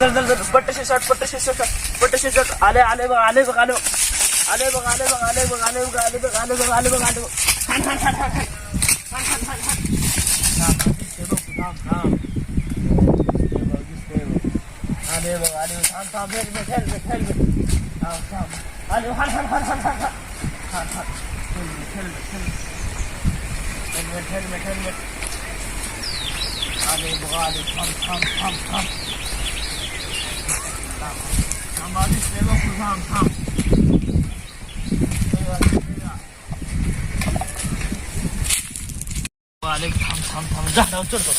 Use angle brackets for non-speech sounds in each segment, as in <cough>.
चल चल चल पट्टशे शॉट पट्टशे शॉट पट्टशे शॉट आले आले बघ आले बघ आले बघ आले बघ आले बघ आले बघ आले बघ आले बघ आले बघ आले बघ आले बघ हाण, हाण, हाण, हाण, हाण. हाण, हाण, हाण, हाण. थांब, दिसतंय बघ, थांब, थांब. दिसतंय बघ, दिसतंय बघ. आले बघ आले बघ थांब थांब हेल्मेट हेल्मेट हेल्मेट थांब थांब आले हाण हाण हाण हाण हाण हाण हाण हाण helmet helmet helmet helmet helmet helmet आले बघ आले थांब थांब थांब थांब थांब आले थांब थांब आले थांब थांब थांब झाडावर चढतो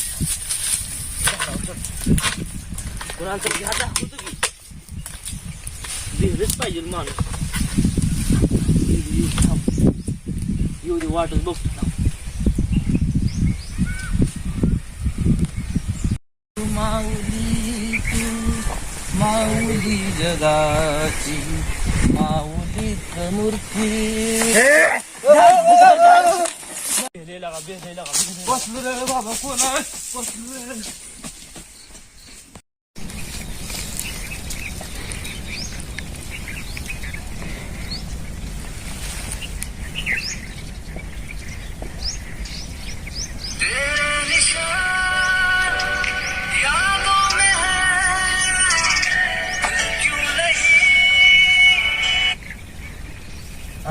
झाडावर चढतो कुणाला तरी घ्या दाखवतो की पाहिजे माणूस येऊ, थांब. दे वाटच बघतो थांब. माऊली माऊली जगाची माऊलीच मूर्ती बसलो रे बाबा कोण आहे? बसलो रे.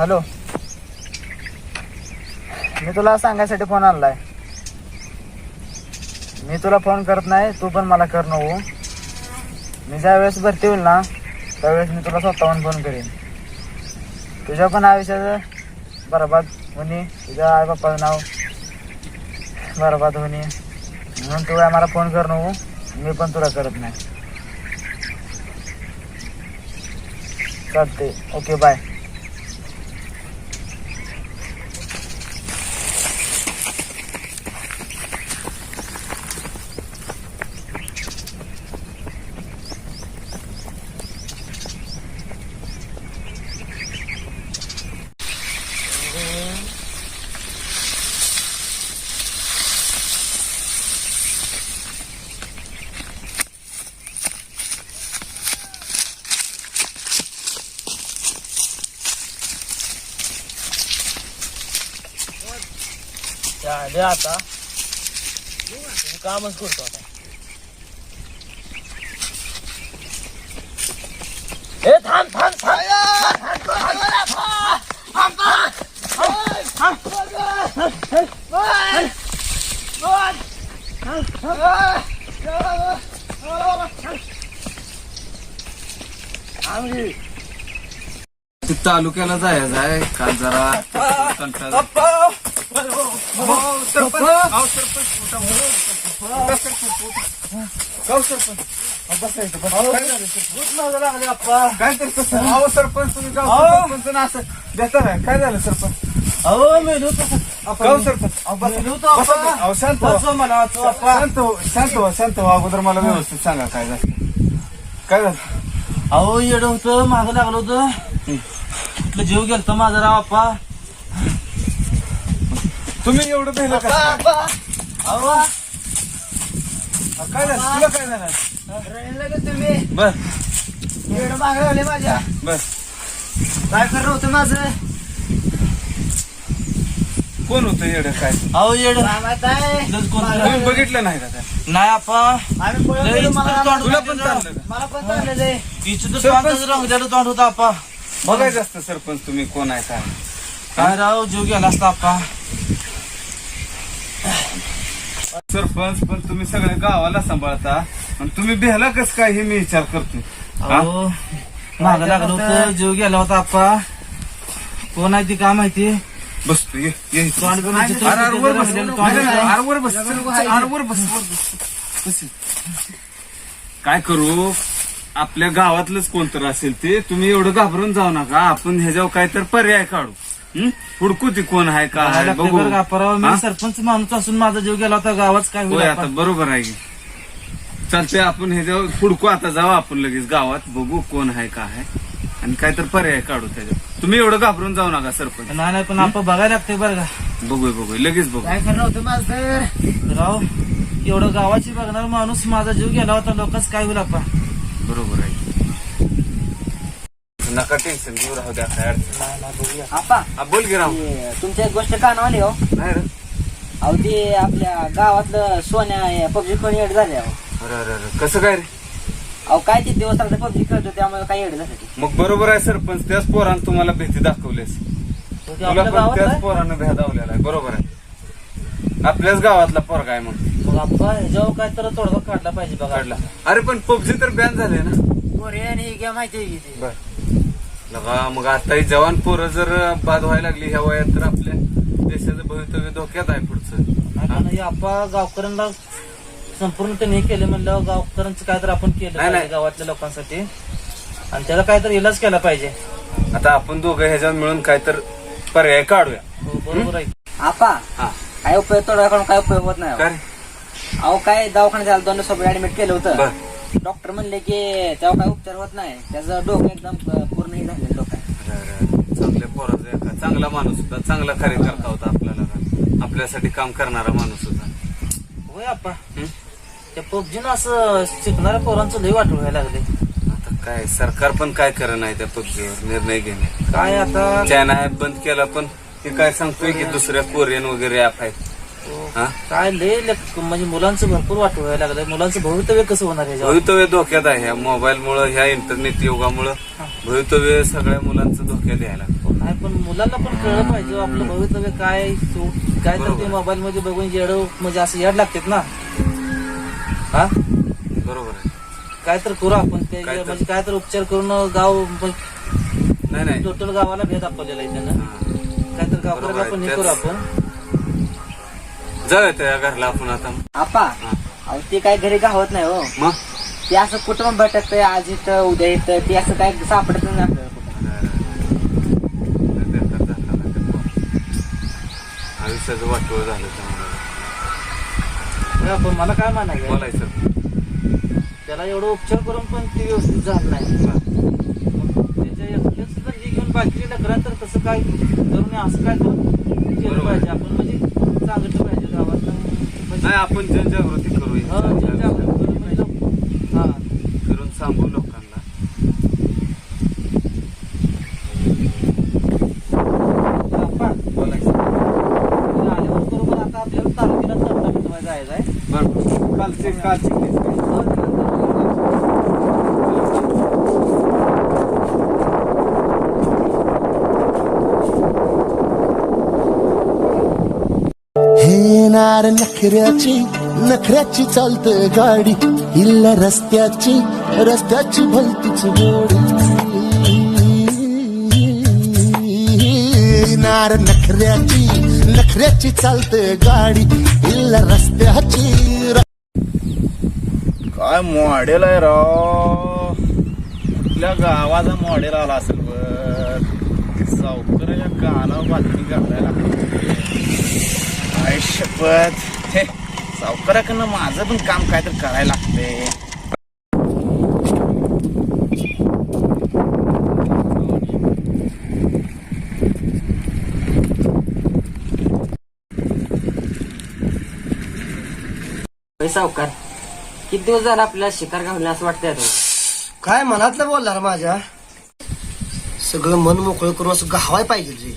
हॅलो. मी तुला सांगायसाठी फोन आणलाय. मी तुला फोन करत नाही तू पण मला कर नको मी ज्या वेळेस भरती होईल ना त्यावेळेस मी तुला स्वतःहून फोन करेन. तुझ्या पण आयुष्याचं बरबाद होणे तुझ्या आई बाप्पाचं नाव बरबाद होणे म्हणून तू मला फोन कर नको मी पण तुला करत नाही. चालते ओके बाय. झाले आता. कामच करतो आता. ए थांब थांब तालुक्याला जायचं आहे काल जरा कंटाळा काय करतो सर अहो सरपंच तुम्ही गाव सरपंच ना असं देता नाही काय झालं सरपंच अहो मेलू गाव सरपंच अहो, बसा. अहो, शांत व्हा. मला शांत हो शांत व्हा शांत व्हा अगोदर मला व्यवस्थित सांगा काय झालं काय झालं अहो येड होतं मागं लागलं होतं कुठलं जीव गेलता माझा राव अप्पा तुम्ही एवढं पहिलं का अहो काय झालं? तुला काय झालं? तुम्ही? बर येड मागं लागले माझ्या. बर काय करत होतं माझं? कोण होतं येडं काय? अहो येड. तुम्ही बघितलं नाही का त्या? नाही लय इथं तोंड तुला होतं पण त्याचं. चाललं का? मला पण चाललेलं आहे. तर रंगलेलं तोंड होतं अप्पा बघायचं असतं सरपंच तुम्ही कोण आहे काय? काय राव जीव गेला असता अप्पा सरपंच पण तुम्ही सगळ्या गावाला सांभाळता आणि तुम्ही बेहला कस काय हे मी विचार करतो हा? अहो मागं लागलं होतं जीव गेला होता अप्पा कोण आहे ती काय माहिती बसतो ये ये इथं. तोंड बघून चित्र अरे, अरे, वर बस. रंगलेलं तोंड नाही, नाही, होतं. अरे, वर बस. अरे, वर बस, वर बस. बस. काय करू आपल्या गावातलंच कोणतर असेल ते तुम्ही एवढं घाबरून जाऊ नका आपण ह्याच्यावर काय तर पर्याय काढू? हुडकू ती कोण आहे का काय आहे लागतंय बघू. बरं का? अप्पा राव? मी हा? सरपंच माणूस असून माझा जीव गेला होता गावाच काय होईल होय? आता? बरोबर आहे की. चालते आपण ह्याच्यावर हुडकू आता जाऊ आपण लगेच गावात बघू कोण आहे का आहे आणि काय तर पर्याय काढू त्याच्यावर तुम्ही एवढं घाबरून जाऊ नका सरपंच. नाही नाही पण आपण बघायला लागतंय बरं का. बघूया बघूया लगेच बघू. काय करणार होतं माझं राव एवढं गावाची बघणार माणूस माझा जीव गेला होता लोकच काय होईल आपण बरोबर आहे. नका टेन्शन घेऊ राहू द्या काय अडचण आपा हा, बोल की राव. ते तुमच्या एक गोष्ट कान आली हो. नाही रे. अहो ते आपल्या गावातलं सोन्या पबजी कोणी एड झाले अहो. अरे अरे अरे. कसं काय रे? अहो काय ते दिवस आता पबजी खेळतो त्यामुळे काय एड झालं ते. मग बरोबर आहे सरपंच. त्याच पोरानं तुम्हाला भीती दाखवलीस. तो ते तुला आपल्या पण गावात त्याच आहे? पोरानं भ्या दावलेला आहे. बरोबर आहे. आपल्याच गावातला पोरगा आहे मग. मग आपा ह्याच्यावर काय तर तोडगा काढला पाहिजे बघा. काढला. अरे पण पबजी तर बॅन झाले ना. कोरियन ही गेम माहिती आहे की ते. बर. लगा मग आता ही जवान पोरं जर बाद व्हायला लागली ह्या वयात तर आपल्या देशाचं भवितव्य धोक्यात आहे पुढचं. हे आपा गावकऱ्यांना संपूर्ण त्यांनी हे केलं म्हणलं गावकऱ्यांचं काय तर आपण केलं नाही, नाही. पाहिजे गावातल्या लोकांसाठी. आणि त्याला काय तर इलाज केला पाहिजे. आता आपण दोघं ह्याच्यावर मिळून काय तर पर्याय काढूया. हो बरोबर आहे. आपा हा. काय उपयोग काढून काय उपयोग होत नाही? काय? अहो. रे? अहो काय दवाखान्यात झालं दोन सोबत ऍडमिट केलं बर. होतं डॉक्टर म्हणले की त्यावर काय उपचार होत नाही. त्याचं डोकं एकदम पूर्ण हे झालेलं डोकं आहे. चांगल्या पोराचा एका चांगला माणूस होता चांगला कार्यकर्ता होता आपल्याला. आपल्यासाठी काम करणारा माणूस होता. होय आपा हं? त्या पबजीनं असं शिकणाऱ्या पोरांचं लई वाटू व्हायला लागले आता काय सरकार पण काय करत नाही त्या पबजीवर निर्णय घेणे. काय आता? चायना ऍप बंद केला पण ते काय सांगतोय की दुसऱ्या कोरियन वगैरे ऍप आहेत. हा? काय लय लेक- म्हणजे मुलांचं भरपूर वाटू व्हायला लागलं मुलांचं भवितव्य कसं होणार ह्याच्यावर भवितव्य धोक्यात आहे. ह्या मोबाईल मुळे ह्या इंटरनेट युगामुळं भवितव्य सगळ्या मुलांचं धोक्यात यायला लागलं. नाही पण मुलांना पण कळलं पाहिजे हो आपलं भवितव्य काय काय तर बरोबर. ते मोबाईल मध्ये बघून येड म्हणजे असं येड लागतात ना. हा? बरोबर आहे. काय तर करू आपण ते काय तर- म्हणजे काय तर उपचार करून गाव म्हणजे नाही नाही. टोटल गावाला भेद आपल्याला आहे हा. काय तर गावाला आहे. आपण हे त्याच- करू आपण. जाऊया त्या घरला आपण आता. आपा अहो ते काय घरी गावत नाही हो. मग? ते असं कुठं भटकत आज इथं उद्या इथं ते असं काय सापडत नाही आपल्याला कुठं. आयुष्याचं वाटोळ झालं त्यामुळे. होय आपण मला काय म्हणायचं? बोलायचं. त्याला एवढं उपचार करून पण ते व्यवस्थित झालं नाही. मग त्याच्या एकट्याच जर हे घेऊन बाकी लेकरां तर तसं काय करून असं काय केलं बरोबर. पाहिजे. आपण म्हणजे सांगितलं पाहिजे गावात. नाही आपण जनजागृती करू हा, म्हणजे. हा. करून सांगू लोकांना. आल्यावर बरोबर आता आपल्याला तालुक्याला जायचं आहे बरोबर. कालचे कालचे हे नखऱ्याची नखऱ्याची चालत गाडी. इल्ला रस्त्याची रस्त्याची भलतीच गोडी नार नखऱ्याची नखऱ्याची चालत गाडी. इल्ला रस्त्याची काय मॉडेल आहे राव? आपल्या गावाचा मॉडेल आला असेल बर सावकर या गाणं बातमी घालायला शपथ. हे सावकाराकडनं माझं पण काम काय तर करायला लागते सावकार. किती दिवस झाला आपल्याला शिकार घालणे असं वाटतंय तुला काय मनातलं बोलणार माझ्या? सगळं मन मोकळं करून असं गहावाय पाहिजे रे.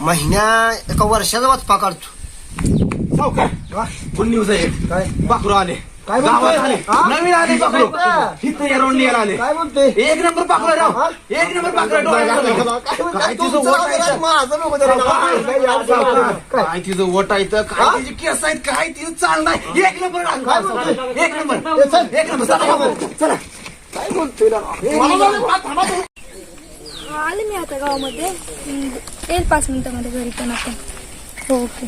महिन्या एका वर्षाचा वाचपा काढतो. गुड न्यूज आहे काय? पाखरू आले. काय गावात बोलतोय? आले? नवीन आले पाखरू काय आले. म्हणते एक नंबर राव. एक नंबर. काय वोट आहे? काय? तिचं वोट आहे इथं? काय तिची केस आहेत? काय तिचं चाल नाही एक नंबर. एक नंबर. एक नंबर. चला, चला. आले मी आता गावामध्ये. येईल पाच मिनिटामध्ये घरी पण आपण. हो ओके.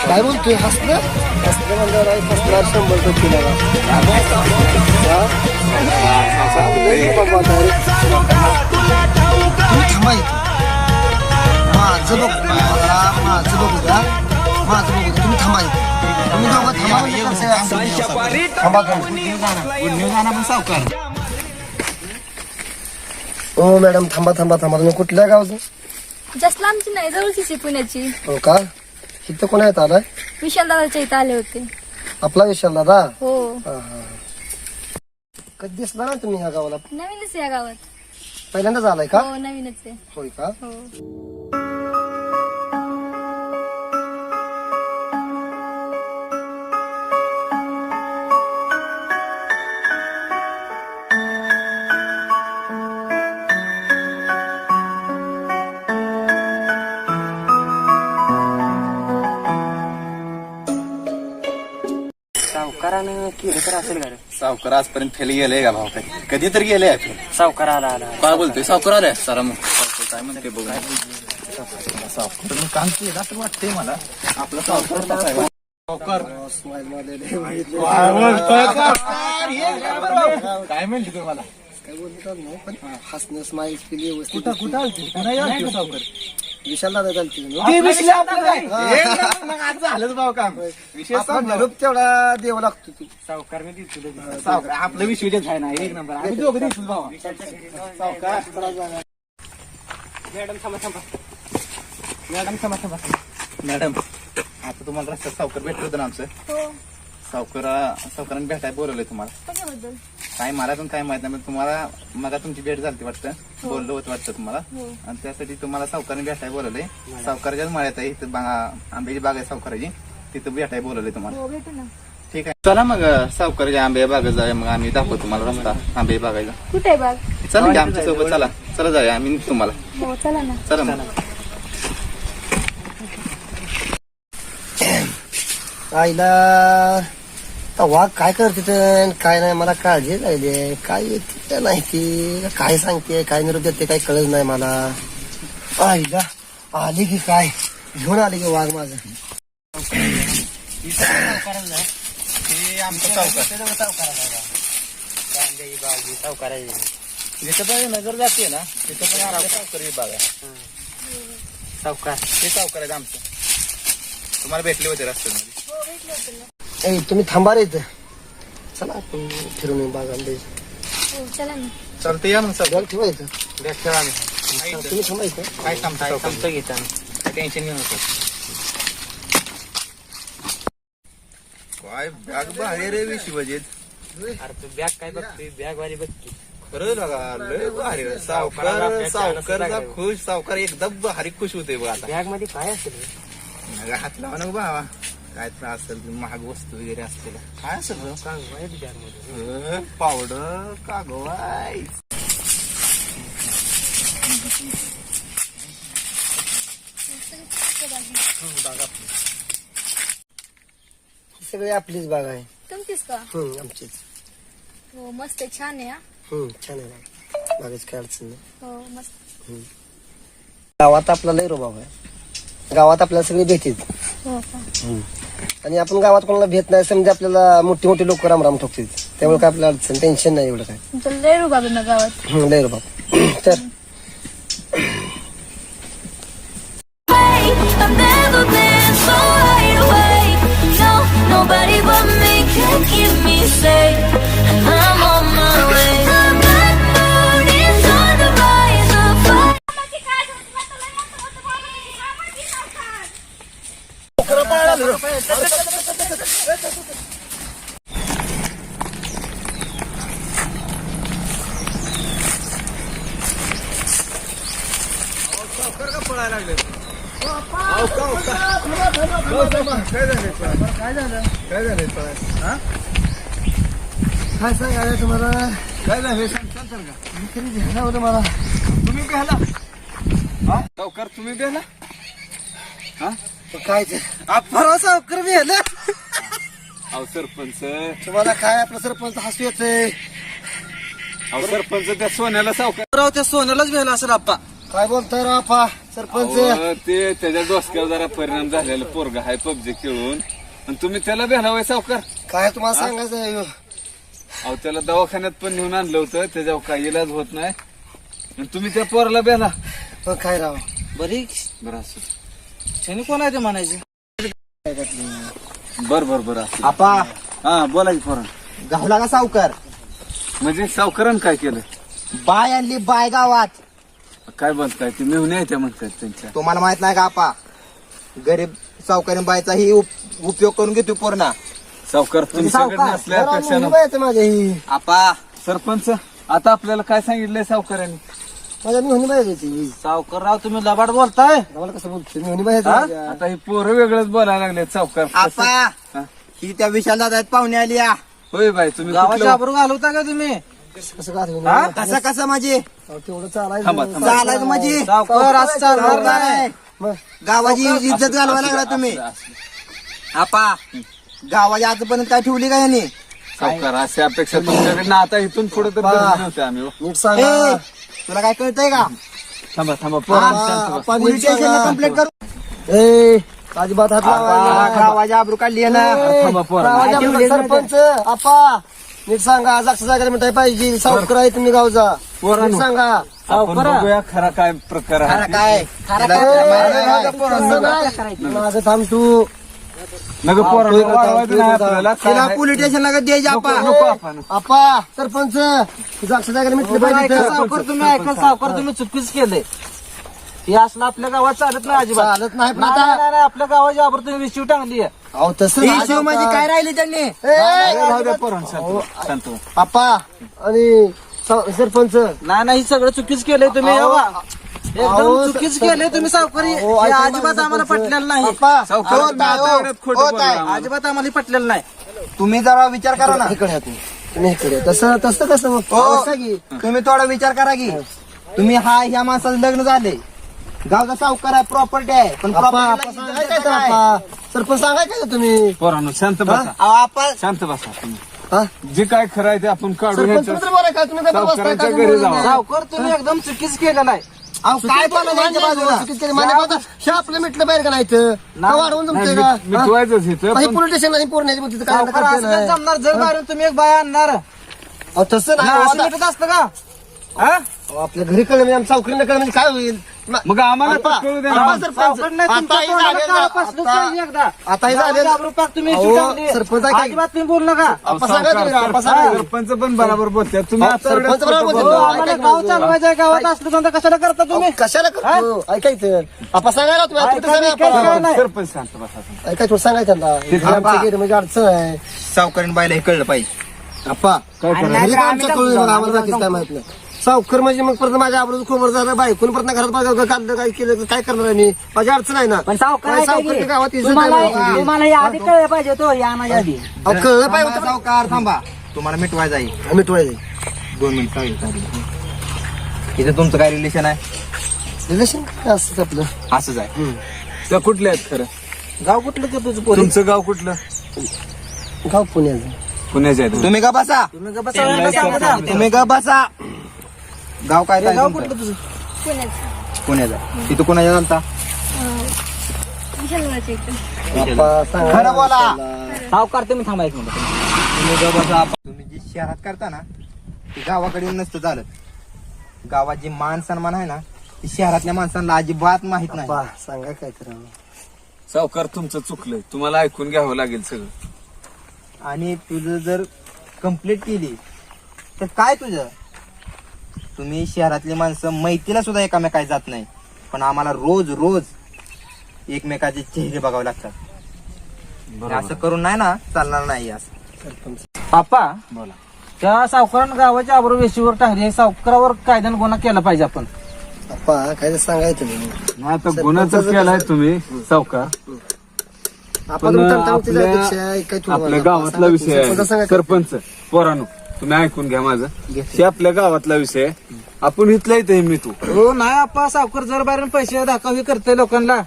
काय बोलतोय हसलं हसलं म्हणलं नाही हसणार शंभर टक्के मला. बाबा थांबा इथं. माझं बघ मला माझं बघू द्या. माझं बघू दे. तुम्ही थांबा इथे. तुम्ही दोघं थांबा म्हणजे कसं आहे? थांबा तुम्ही. हो मॅडम थांबा थांबा थांबा. तुम्ही कुठल्या गावचं? जास्त लांबची नाही जवळचीच आहे पुण्याची. हो का? इथं कोण आहेत आलाय? विशाल दादाच्या इथं आले होते. आपला विशाल दादा? हो. कधी दिसला ना तुम्ही ह्या गावाला? नवीनच या गावात. पहिल्यांदाच आलाय का? हो नवीनच आहे. होय का? हो. सावकारानं केलं तर असेल गाडी. सावकार आजपर्यंत फेल गेले का भाऊ काही? कधी तर गेले फेल सावकार आला आला. काय बोलतोय? सावकार आले सरा मग. सावकार काय म्हणते बघू. सावकार काम केलं असं वाटतंय मला. आपलं सावकार सावकार. काय म्हणते तुम्हाला काय बोलतात नाही पण हसणं स्माईल कुठं कुठं आलती? कुणा आलती सावकार? विशाल दादा चालते झालंच भाऊ काम. विषय आपला निरोप तेवढा द्यावा लागतो तू. सावकार मी दिसतो सावकार आपलं विषय आहे ना एक नंबर. आम्ही दोघं दिसू भाऊ. सावकार. मॅडम थांबा थांबा. मॅडम थांबा थांबा. मॅडम. आता तुम्हाला रस्त्यात सावकार भेटलं होतं ना आमचं? हो. सावकारा सावकारांनी भेटायला बोलवलंय तुम्हाला. कशाबद्दल? काय मला पण काय माहीत नाही पण तुम्हाला मला तुमची भेट झाली वाटतं. बोललो होतं वाटतं तुम्हाला. हो. आणि त्यासाठी तुम्हाला सावकाराने भेटायला बोलवलंय. सावकाराच्याच मळ्यात आहे इथं आंब्याची बाग आहे सावकाराची. तिथं भेटायला बोलवलंय तुम्हाला. हो भेटू ना. ठीक आहे. चला मग सावकाराच्या आंबे बागेत जाऊया मग. आम्ही दाखवतो तुम्हाला रस्ता आंबे बागायला कुठे आहे बाग? चला की आमच्यासोबत चला. चला जाऊया आम्ही निघतो तुम्हाला. हो चला ना. चला मग. <clears throat> आईला आता वाघ काय करते तर? काय नाही मला काळजी लागली काय येते नाही ती? काय सांगते? काय निरोप देते? काय कळत नाही मला. आईला आली की काय? घेऊन आली की वाघ माझं. हे आमचं सावकार. सावकार जिथं पण नगर जाते ना तिथं पण आमच्या सावकारी बाग आहे सावकार ते सावकार आहेत आमचं तुम्हाला भेटले होते रस्त्यामध्ये ए तुम्ही थांबा रे इथं चला आपण फिरून येऊ बागांमध्ये हो चला ना चालतं या बघ ठेवा इथं बॅग ठेवा आम्ही तुम्ही थांबा इथं काय काम काय घेतो आम्ही टेन्शन घेऊ नको काय बॅग भारी रे शिवाजीत अरे तू बॅग काय बघतोय बॅग वाली बघ खरं बघा लय भारी रे. सावकार सावकारचा खुश सावकार एकदम भारी खुश होते बघ आता बॅगमध्ये काय असेल रे? हात लावा नको भावा काय त्रास असेल ते महाग वस्तू वगैरे असतील. काय असेल अं, पावडर कागवाय सगळी आपलीच बाग आहे. तुमचीच का? हम्म आमचीच. हो मस्त आहे छान आहे हा? हम्म छान आहे बाग. बागेच काय अडचण नाही. हो मस्त. गावात आपला लय रोबाब आहे. गावात आपल्याला सगळे भेटीत. हो का? आणि आपण गावात कोणाला भेट नाही समजा आपल्याला मोठी मोठी लोक रामराम ठोकतील. त्यामुळे काय आपल्याला अडचण टेन्शन नाही एवढं काय. तुमचं लय रुबाब आहे ना गावात. लय <clears throat> तर. I've never been so wide awake. No, nobody but me can keep me safe. काय सांगायला तुम्हाला? काय झालं? तरी घ्यायला होतं मला. तुम्ही बेहला सावकार तुम्ही बेहला पण काय ते? आपण सावकार बेहला अहो सरपंच. तुम्हाला काय आपलं सरपंच हसू येते अहो सरपंच त्या सोन्याला सावकार. राव त्या सोन्यालाच भेला असेल आप्पा. काय बोलताय रापा सरपंच. अहो, ते त्याच्या डोसक्यावर जरा परिणाम झालेला पोरगा हाय पबजी खेळून. आणि तुम्ही त्याला बेहला वय सावकार. काय तुम्हाला सांगायचं? अहो त्याला दवाखान्यात पण नेऊन आणलं होतं. त्याच्यावर काही इलाज होत नाही. आणि तुम्ही त्या पोराला बेहला पण काय राव? बरी? बरं असं त्याने कोण आहे ते म्हणायचे? बर बर बर असं. आपा. हा बोला की पोरा. गावला का सावकार? म्हणजे सावकारानं काय केलं? बाय आणली बाय गावात काय बनताय ते मेहून आहे त्या म्हणतात त्यांच्या. तुम्हाला माहीत नाही का आपा? गरीब सावकारी बायचा ही उप- उपयोग करून घेतो पूर्ण सावकार तुमच्याकडे नसल्यापेक्षा ना- माझ्या ही. आपा सरपंच आता आपल्याला काय सांगितलंय सावकारांनी? माझ्या मी पाहिजे सावकारराव तुम्ही लबाड बोलताय? मला कसं बोलतो मी पाहिजे आता हे पोरं वेगळंच बोलायला लागले सावकार. आपा हा? ही त्या विशाल दादा पाहुणे आली या होय बाई तुम्ही गावाच्या कुठलं- आबरू घालवता का तुम्ही? कसं कसं माझी? तेवढं चालायचं. थांबा थांबा. चालायचं माझी. सावकार असं चालणार नाही. गावाची इज्जत घालवा लागला तुम्ही. आपा. गावाची आजपर्यंत काय ठेवली का यांनी? सावकार अशी अपेक्षा तुमच्याकडनं. आता इथून पुढे तर धरली नव्हती आम्ही हो. नीट ए, सांगा तुला काय कळतंय का? थांबा थांबा पोरं शांत बसा. पोलीस स्टेशनला कंप्लेंट करू. ए अजिबात हात आपा, लावायचा गावाची आबरू काढली आहे ना. थांबा पोरं. गावाच्या आपला सरपंच. आपा नीट सांगा जागेला मिठाई पाहिजे. सावकर आहे तुम्ही गावचा. पोरांनो. नीट सांगा. आपण बघूया खरा काय प्रकार खरं आहे काय? तसं नाही. माझं थांब तू. नग पोरांनो वाढवायचं नाही आपल्याला. काय तिला आहे? पोलीस स्टेशनला का द्यायची नको आपा. नको आपण. आपा सरपंच. जागच्या जागेला मिटलं पाहिजे ऐका इथं. सावकार तुम्ही ऐका सावकार तुम्ही चुकीच केलंय. हे असलं आपल्या गावात चालत नाही अजिबात. चालत नाही पण नाही, आता नाही, नाही, आपल्या गावाची आबर तुम्ही विशीव टांगली आहे. अहो तसं ही शिव म्हणजे काय राहिली त्यांनी? ए, राहू द्या पोरांनो, शांत बसा, शांत बसा. आपा आणि स- सरपंच. नाही नाही सगळं चुकीच केलंय तुम्ही अहो. एकदम चुकीच केलंय तुम्ही सावकारी. हे अजिबात आम्हाला. पटलेलं नाही. हो, हो, हो. अजिबात आम्हाला पटलेलं नाही. तुम्ही जरा विचार करा ना. इकडे या तुम्ही. तुम्ही इकडे या. तसं तसं कसं मग? हो. की तुम्ही थोडा विचार करा की. तुम्ही हा ह्या माणसाचं लग्न झाले गावचा सावकार आहे प्रॉपर्टी आहे. पण आपा property आपा ला सांगाय इज्जत काय तर नाही. आपा सरपंच सांगाय काय तर तुम्ही? पोरांनो शांत बसा. आपण शांत बसा तुम्ही. हा? जे काय खरं आहे ते आपण काढू सरपंच ह्यांच्या- मित्र बोलाय काय तुम्ही काय बसताय सावकाराच्या घरी. सावकार तुम्ही एकदम चुकीच केलेलं आहे. अहो, काय बोलायचं यांच्या बाजूला केलं. करता. हे आपलं मिटलं बाहेर का नाही इथं? का वाढवून नाही, जमतंय का मी- मिटवायचंच इथं हा? हे पण पोलीस पोरण्याची काय सावकार करते नाही. जमणार जर बाहेरून तुम्ही एक बाय आणणार अहो, तसं नाही असं आता- भेटत असतं का हा? आपल्या घरी कळलं म्हणजे आमच्या सावकरीनं कळलं म्हणजे काय होईल मग आम्हाला कळू दे. सरपंच. नाही, आता हे झालेलं- एकदा. हे झालेलं- तुम्ही अहो. सरपंच आहे काय? अजिबात तुम्ही बोलू नका आपा सांगा तुम्ही, आपा सांगा. सरपंच पण बरोबर बोलतात तुम्ही अहो, आता एवढ्या सरपंच बरोबर खोटं. हो. आम्हाला गाव चालवायचं आहे, गावात असलं धंदा कशाला करता तुम्ही अहो, कशाला करतो ऐकायचं आपा सांगायला तुम्ही आता कुठं सांगा ऐकायचं आपा? काय नाही. सरपंच शांत बसा तुम्ही. ऐकाय थोडं सांगायचं त्यांना ते आमच्या घरी म्हणजे अडचण आहे सावकारीन बायला हे कळलं पाहिजे काय करायचं? मला, आम्हाला काय माहीत नाही सावकर म्हणजे मग परत माझ्या आबरूच खोबर झालं बायकून परत घरात माझ्या काढलं काय केलं काय करणार आहे मी माझी अडचण आहे ना. पण सावकार काय आहे काय सावकारच्या की? गावात इज्जत तुम्हाला आहे माझी. तुम्हाला या आधी कळलं पाहिजे तो या माझ्या आधी. अहो, कळलं पाहिजे थांबा, सावकार थांबा. तुम्हाला मिटवायचं आहे. टोळायचे दोन मिनिट चालेल इथं तुमचं काय रिलेशन आहे? रिलेशन काय असतं आपलं. असंच आहे. त्या कुठल्या आहेत खरं? गाव कुठलं ते तुझं पोरी? तुमचं गाव कुठलं? गाव पुण्याचं. पुण्याच्या आहे तुम्ही का बसा. तुम्ही का बसा? तुम्ही का बसा. गाव काय हे तुमचं? तुझं? पुण्याचं. पुण्याचा. तिथं कोणाच्या अप्पा सांगा. खरं बोला. सावकार तुम्ही थांबा एक मिनिट. तुम्ही का बसा तुम्ही जी शहरात करता ना ती गावाकडे येऊन नसतं चालत. गावात जी मान सन्मान आहे ना ती शहरातल्या माणसांना अजिबात माहीत नाही. सांगा काय करावं सावकार तुमचं चुकलंय. तुम्हाला ऐकून घ्यावं लागेल सगळं. आणि तुझं जर कंप्लीट केली तर काय तुझं? तुम्ही शहरातली माणसं मैतीला सुद्धा एकामेकाय जात नाही. पण आम्हाला रोज रोज एकमेकाचे चेहरे बघावे लागतात. असं करून नाही ना चालणार नाही असं. आपा बोला. त्या सावकारानं गावाच्या आबरू वेशीवर टाकली. हे सावकारावर कायद्यानं गुन्हा केला पाहिजे आपण. अप्पा काय तर सांगायचं नाही नाही आता गुन्हा तर केलाय तुम्ही सावकार. आपण पण तुम्ही तंटामुक्ती आपल्या जायपेक्षा. गावातला विषय सरपंच आहे. सरपंच पोरानो. तुम्ही ऐकून घ्या माझं. हे आपल्या गावातला विषय आहे. आपण इथला इथे मी तू. हो नाही आपा सावकार जर बाहेरून पैसे दाखव करते लोकांना.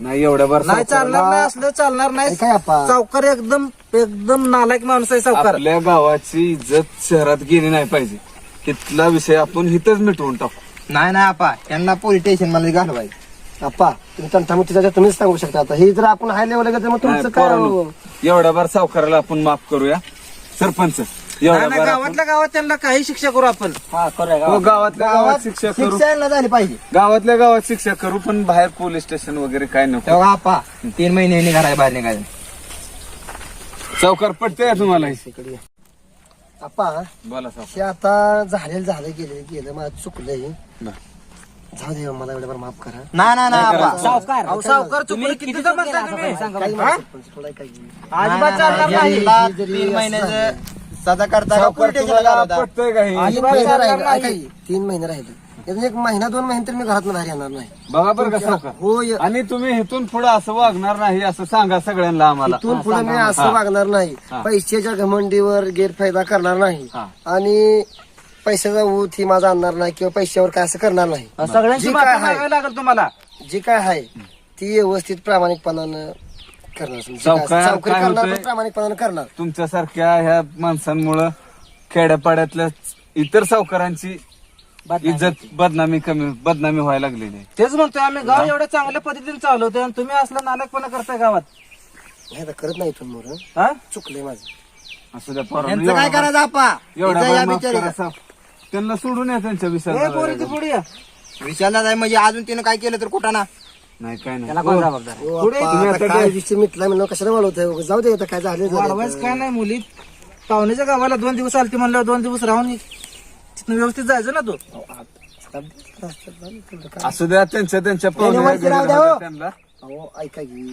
नाही एवढ्या बार नाही चालणार नाही असलं चालणार नाही. काय सावकार एकदम एकदम नालायक माणूस आहे सावकार. आपल्या गावाची इज्जत शहरात गेली नाही पाहिजे. तिथला विषय आपण इथंच मिटवून टाकू. नाही नाही आपा. त्यांना पोलीस स्टेशनमध्ये घालवायचं. अप्पा तुम्ही तंटामुक्ती जायचं तुम्हीच सांगू शकता आता. हे जर आपण हाय लेवल गेलं तर मग तुमचं नाही, काय पोरांनो, एवढ्या बार सावकाराला आपण माफ करूया. सरपंच बरं गावातल्या गावात त्यांना काही शिक्षा करू आपण. हा करूया हो गावातल्या गावात शिक्षा करू. शिक्षा यांना झाली पाहिजे. गावातल्या गावात शिक्षा करू पण बाहेर पोलीस स्टेशन वगैरे काय नको. तेव्हा आपा तीन महिने निघाला बाहेर निघायला. चौकार पडते तुम्हाला? हे? आपा बोला साहेब हे आता झालेलं झालं गेलं गेलं मला चुकलंय. जाऊ दे मला एवढं बरं माफ करा. नाही नाही नाही सावकार. अहो, सावकार तुम्ही चुकलं किती तुम्ही? सांगा काही. मला अजिबात चालणार नाही ही जरी असं सजा करता पटतंय का हे? तीन महिने राहिले नाही. ऐका की, तीन महिने राहिले. यातून एक महिना दोन महिने तर मी घरात बाहेर येणार नाही. बघा बरं का सावकार. हो य- आणि तुम्ही इथून पुढे असं वागणार नाही असं सांगा सगळ्यांना आम्हाला. इथून पुढे मी असं वागणार नाही. पैशाच्या घमंडीवर गैरफायदा करणार नाही. हा. आणि पैशाचा ऊत ही माझा आणणार नाही किंवा पैशावर काय असं करणार नाही. सगळ्यांची जी माफी काय आहे. मागावी लागेल तुम्हाला. जे काय आहे ती व्यवस्थित प्रामाणिकपणानं करणार जे काय सावकार असेल, सावकारी काय करणार होतंय? पण प्रामाणिकपणानं करणार. तुमच्यासारख्या ह्या माणसांमुळं खेड्यापाड्यातल्या इतर सावकारांची इज्जत बदनामी कमी बदनामी व्हायला लागलेली आहे. तेच म्हणतोय आम्ही गाव एवढ्या चांगल्या पद्धतीने चालवतोय आणि तुम्ही असला नालकपणा करताय गावात. नाही आता करत नाही इथून मोर. हा? चुकलंय माझं. असं त्या पोरांना यांचं काय एवढा- करायचं आपा एवढा इथं या भार माफ बिचारीला. करा, साव. त्यांना सोडून या त्यांच्या ए, विषयाला पोरी ती पुढे या. विचारला जाय म्हणजे अजून तिनं काय केलं तर कुठं ना? नाही काय नाही त्याला कोण जबाबदार आहे? हो, पुढे अप्पा, तुम्ही आता आता काय काय- विषय मिटला म्हणलं कशाला वाढवतोय जाऊ दे आता काय झालं. वाढवायचं काय नाही मुली पाहुण्याच्या गावाला दोन दिवस आलती म्हणल्यावर दोन दिवस राहून तिथनं व्यवस्थित जायचं ना तू असू द्या त्यांच्या त्यांच्या पाहुण्या वरती घरी राहू द्या, हो. द्या त्यांना अहो ऐका की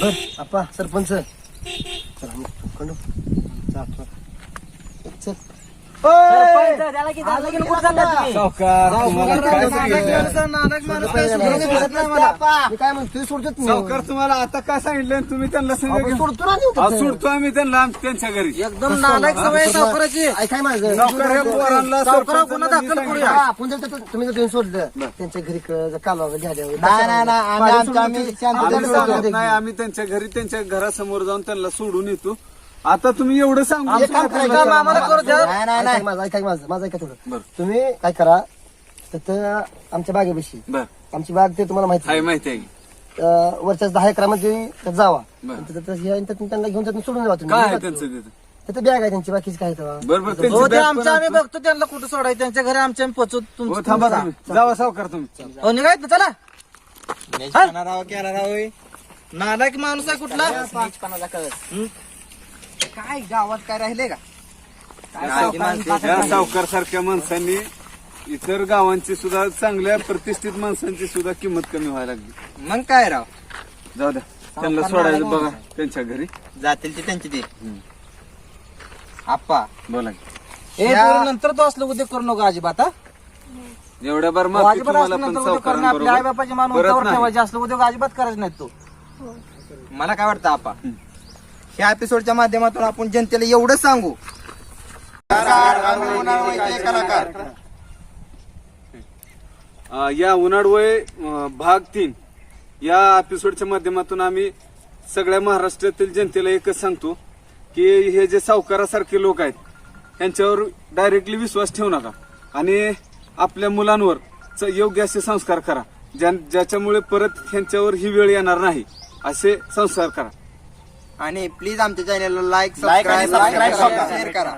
बर आपा सरपंच चला मग कडू. जातो. चल सरपंच, सावकार तुम्हाला काय काय सोडतो. सावकार आता काय सांगितलं? तुम्ही त्यांना सोडतो. सोडतो आम्ही त्यांना त्यांच्या घरी. एकदम नालायक सवय सावकाराची. ऐकाय माझं. सावकार दाखल. करूया. आपण तुम्ही जर सोडलं त्यांच्या घरी कालवा नाही. आम्ही त्यांच्या घरी त्यांच्या घरासमोर जाऊन त्यांना सोडून येतो. आता तुम्ही एवढं सांगू एक काम करायचं, काम आम्हाला करू द्या. नाही नाही ऐका नाही. माझं ऐका माझं माझं ऐका थोडं. बरं. तुम्ही काय करा तिथं आमच्या बागेपाशी. बर. आमची बाग ते तुम्हाला माहिती हाय आहे. माहिती आहे. की. अं, दहा एकरामध्ये त्यात जावा. बरं. तिथं तर हे आहे, त्यातून त्यांना घेऊन त्यातून सोडून जावा काय आहे तुम्ही त्यांचं तिथं? तिथं बॅग आहे त्यांची बाकीची काय तेव्हा? हो त्यांची ते बॅग आमच्या आम्ही बघतो त्यांना कुठं सोडायचं त्यांच्या घरी आमच्या आम्ही पोचू हो थांबा तुम्ही. जावा सावकार तुम्ही. हो चला. नालायक माणूस आहे कुठला. काय गावात काय राहिले का? काय या सावकार सारख्या माणसांनी इतर गावांची सुद्धा चांगल्या प्रतिष्ठित माणसांची सुद्धा किंमत कमी व्हायला लागली. मग काय राव? जाऊ द्या. त्यांना सोडायचं बघा त्यांच्या घरी. जातील ते त्यांची ते. आप्पा. बोला ए पोरी, नंतर तो असलं उद्योग करू नका अजिबात हा? एवढ्या बार हो, माफी अजिबात तुम्हाला असलं पण नंतर उद्योग करणं आपल्या आई बापाची मान उंचावर नाही. ठेवायचे असलं उद्योग अजिबात करायचे नाहीत तू. मला काय वाटतं आपा या एपिसोडच्या माध्यमातून आपण जनतेला एवढं सांगू. अं, या उन्हाळवय भाग तीन या एपिसोडच्या माध्यमातून आम्ही सगळ्या महाराष्ट्रातील जनतेला एकच सांगतो की हे जे सावकारासारखे लोक आहेत त्यांच्यावर डायरेक्टली विश्वास ठेवू नका. आणि आपल्या मुलांवर योग्य असे संस्कार करा. ज्या ज्याच्यामुळे परत ह्यांच्यावर ही वेळ येणार नाही असे संस्कार करा. आणि प्लीज आमच्या चॅनलला लाईक सबस्क्राईब शेअर करा.